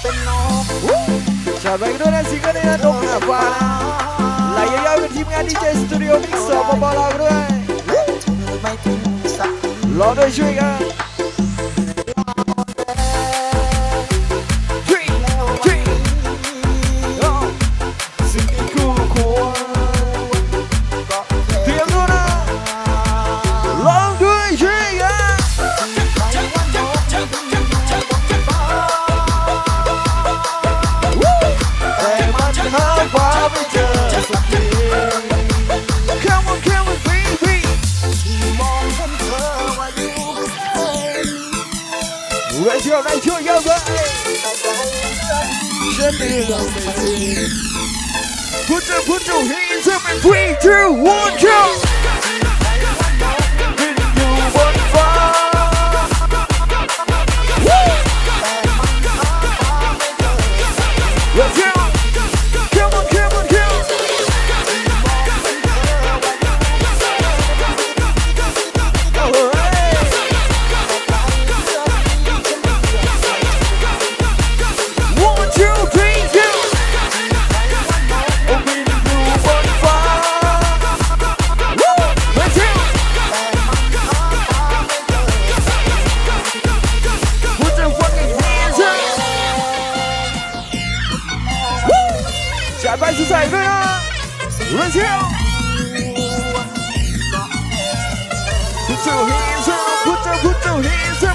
เป็นนกชาติไปกันด้วยนะซิงเกิลนี้นะนกหาฟ้านะไหลยาวๆกับทีมงานดีเจสตูดิโอมิกซ์สปปลาวด้วยไม่ทิ้งสักรอด้วยช่วยกัน Radio, radio, yo, boy. Put your, put your hands up in three, two, one. 잡아주사 이거야 노란색 붙여 힘써 붙여 붙여 힘써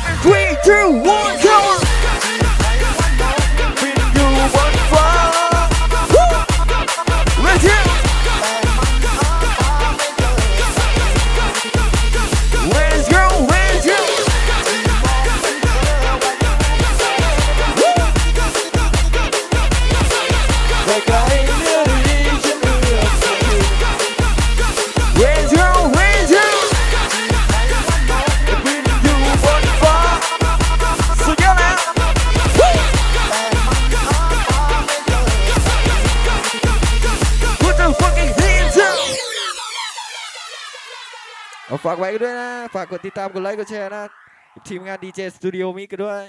เอาฝากไว้กันด้วยนะ ฝากกดติดตามกดไลค์กดแชร์นะ ทีมงานดีเจสตูดิโอมิกกันด้วย